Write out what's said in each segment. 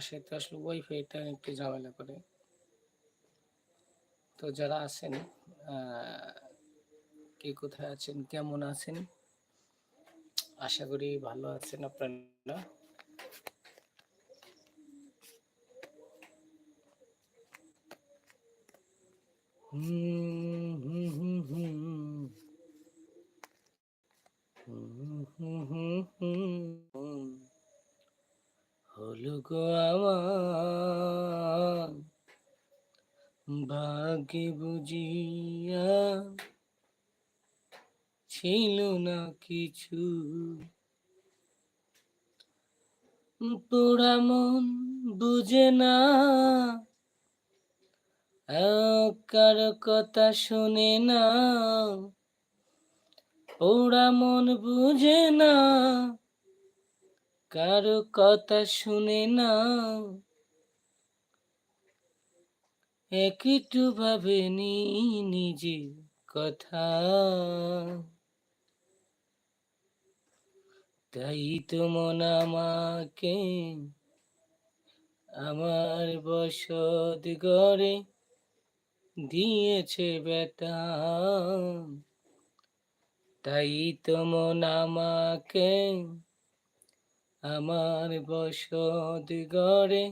তো আসলে ওয়াইফাইটা একটু ঝামেলা করে। তো যারা আছেন কে কোথায় আছেন, কেমন আছেন? আশা করি ভালো আছেন আপনারা। হুম হুম হুম। হুম হুম হুম হুম হুম। হলো গো ভাগ্যে বুঝিয়া ছিল না কিছু। পোড়া মন বুঝে না, কার কথা শুনে না। পোড়া মন বুঝে না, কারও কথা শুনে না। একটু ভাবেনি নিজে কথা। তাই তো মন আমাকে আমার বসত ঘরে দিয়েছে বেতা তাই তো মন আমাকে আমার বসত ঘরে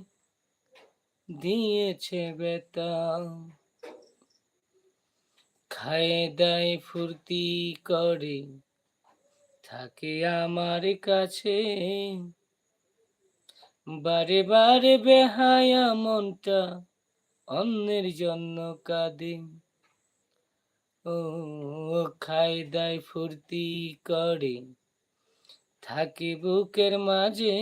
দিয়েছে বেতা। খায় দায় ফুর্তি করে, থাকে আমার কাছে। বারে বারে বেহায়া মনটা অন্যের জন্য কাঁদে। ও খায় দায় ফুর্তি করে, থাকে বুকের মাঝে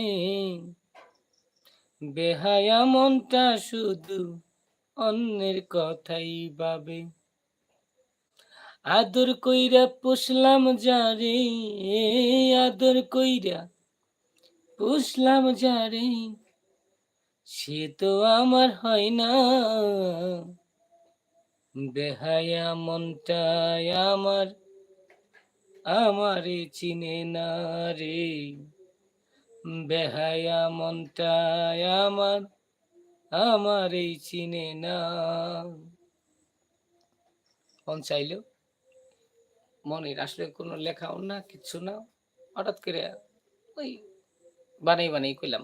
বেহায়া মনটা শুধু অন্যের কথাই ভাবে। আদর কইরা পুষলাম যারে আদর কইরা পুষলাম যারে, সে তো আমার হয় না। বেহায়া মনটায় আমার, আমারে চিনে না রে। বেহায়া মনটায় আমার, আমারে চিনে না। মন চাইলো মনের আসলে কোনো লেখাও না, কিচ্ছু না। হঠাৎ করে ওই বানাই বানাই কইলাম।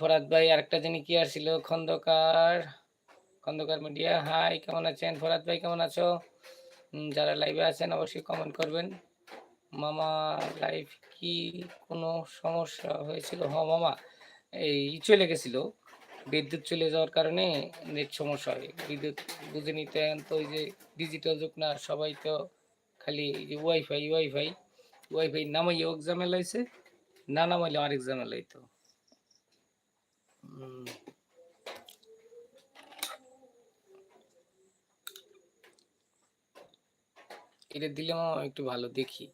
ফরাদ ভাই, আরেকটা জানি কি আর ছিল খন্দকার খন্দকার মিডিয়া। হাই, কেমন আছেন? ফরাদ ভাই, কেমন আছো? যারা লাইভে আছেন, অবশ্যই কমেন্ট করবেন। মামা লাইফ কি কোনো সমস্যা হয়েছিল? হ মামা। এই চলে গেছিল। বিদ্যুৎ চলে যাওয়ার কারণে নেট সমস্যা হয়। বিদ্যুৎ বুঝে নিতে তো ওই যে ডিজিটাল যুগ না সবাই তো খালি এই যে ওয়াইফাই ওয়াইফাই ওয়াইফাই নামাইও এক্সামে লাইছে না নামাইলে আর এক্সামে লাইতো। হুম। এটা দিলে মামা একটু ভালো দেখি।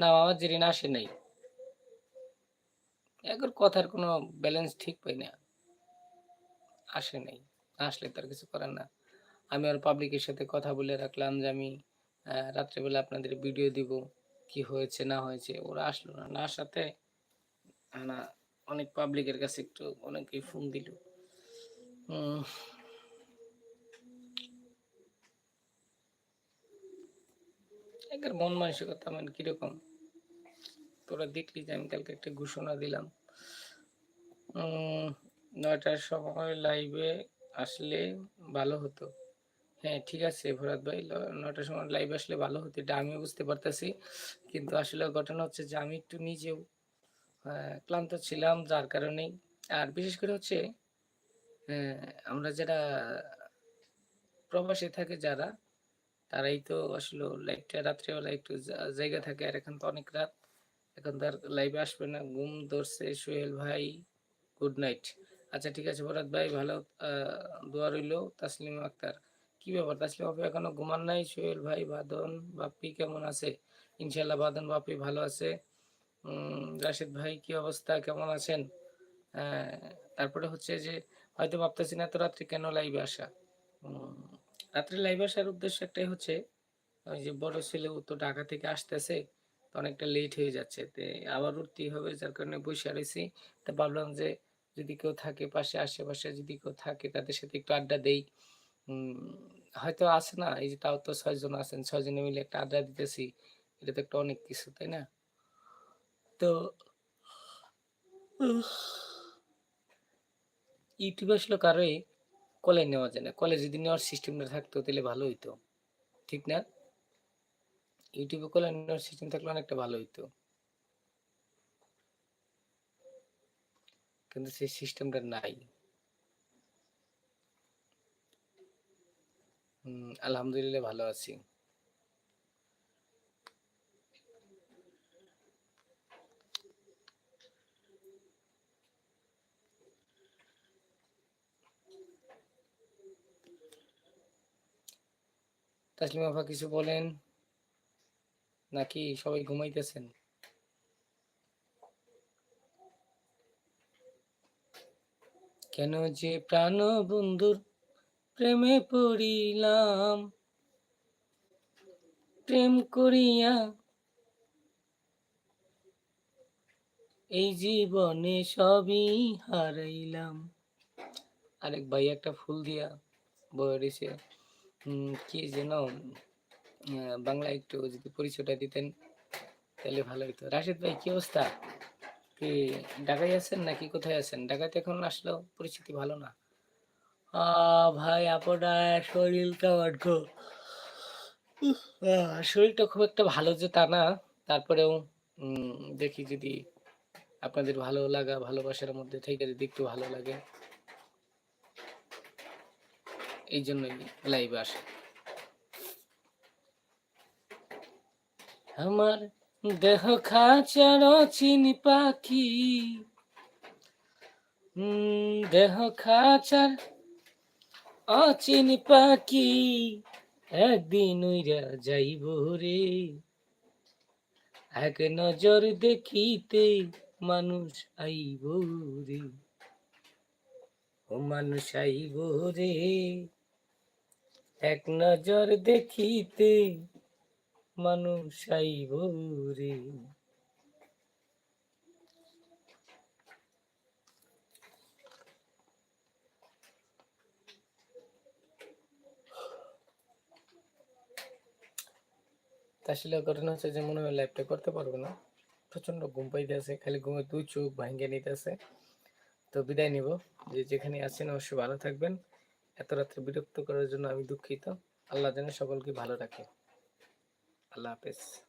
না মামা জেরিন আসে নাই। এখন কথার কোনো ব্যালেন্স ঠিক পাই না। আসে নাই। আসলে তার কিছু করার না। আমি আর পাবলিকের সাথে কথা বলে রাখলাম যে আমি রাত্রেবেলা আপনাদের ভিডিও দিব, কি হয়েছে, না হয়েছে। ওরা আসলো না। না আসাতে না অনেক পাবলিকের কাছে একটু অনেকেই ফোন দিল। একের মন মানসিকতা মানে কীরকম? তোরা দেখলি যে আমি কালকে একটা ঘোষণা দিলাম। নয়টার সময় লাইভে আসলে ভালো হতো। হ্যাঁ ঠিক আছে ভরত ভাই নয়টার সময় লাইভ আসলে ভালো হতো, এটা আমিও বুঝতে পারতেছি। কিন্তু আসলে ঘটনা হচ্ছে যে আমি একটু নিজেও ক্লান্ত ছিলাম যার কারণেই। আর বিশেষ করে হচ্ছে আমরা যারা প্রবাসে থাকে যারা তারাই তো আসলে লাইভটা রাত্রেবেলা একটু জায়গা থাকে। আর এখন তো অনেক রাত। এখন তার লাইভে আসবে না। ঘুম ধরছে। সোহেল ভাই গুড নাইট আচ্ছা ঠিক আছে ভরত ভাই, ভালো দোয়া রইল। তাসলিম আক্তার, কি ব্যাপার? তাসলিম আপু এখনও ঘুমান নাই? সোহেল ভাই, বাদন, বাপ্পি কেমন আছে? ইনশাল্লাহ বাদন, বাপ্পি ভালো আছে। রাশেদ ভাই, কি অবস্থা? কেমন আছেন? তারপরে হচ্ছে যে, হয়তো ভাবতেছি না এত রাত্রে কেন লাইভে আসা? রাত্রে লাইভ আসার উদ্দেশ্য একটাই হচ্ছে, ওই যে বড় ছেলে ও তো ঢাকা থেকে আসতেছে, তো অনেকটা লেট হয়ে যাচ্ছে। তো আবার উঠতেই হবে, যার কারণে বসে রয়েছি তা ভাবলাম যে যদি কেউ থাকে পাশে, আশেপাশে যদি কেউ থাকে, তাদের সাথে একটু আড্ডা দেই। হয়তো আছে না, এই যে তাও তো ছয়জন আছেন, ছয়জনে মিলে একটা আড্ডা দিতেছি। এটা তো একটা অনেক কিছু, তাই না? তো ইউটিউবে আসলে কারোই কলে নেওয়া যায় না। কলে যদি নেওয়ার সিস্টেম সিস্টেমটা থাকতো তাহলে ভালো হইতো। ঠিক না? ইউটিউবে কলে নেওয়ার সিস্টেম থাকলে অনেকটা ভালো হইতো। কিন্তু সেই সিস্টেমটা নাই। হুম, আলহামদুলিল্লাহ ভালো আছি। তাসলিমা আপা কিছু বলেন? নাকি সবাই ঘুমাইতেছেন? কেন যে প্রাণ বন্ধুর প্রেমে পড়িলাম, প্রেম করিয়া এই জীবনে সবই হারাইলাম। আরেক ভাই একটা ফুল দিয়া বয়ে কি যেন বাংলা একটু যদি পরিচয়টা দিতেন তাহলে ভালো হতো রাশেদ ভাই কি অবস্থা? কি ঢাকায় আছেন নাকি কোথায় আছেন? ঢাকাতে এখন আসলেও পরিস্থিতি ভালো না। ভাই আপনার শরীরটা আটকো আহ, শরীরটা খুব একটা ভালো যে তা না। তারপরেও দেখি যদি আপনাদের ভালো লাগা ভালোবাসার মধ্যে থেকে যদি একটু ভালো লাগে। এই জন্যই লাইভে আসা। আমার দেহ খাঁচার চিনি পাখি দেহ খাঁচার অচিনি পাখি, একদিন উইরা যাইব রে। এক নজর দেখিতে মানুষ আইব রে। ও মানুষ আইব রে। এক নজর দেখিতে মানুষ আইব রে তা আসলে ঘটনা হচ্ছে যে মনে হয় লাইভটা করতে পারব না। প্রচণ্ড ঘুম পাইতেছে, খালি ঘুমে দুই চোখ ভাঙ্গে নিতেছে। তো বিদায় নিব। যে যেখানে আছেন অবশ্যই ভালো থাকবেন। এত রাত্রে বিরক্ত করার জন্য আমি দুঃখিত। আল্লাহ যেন সকলকে ভালো রাখে। আল্লাহ হাফেজ।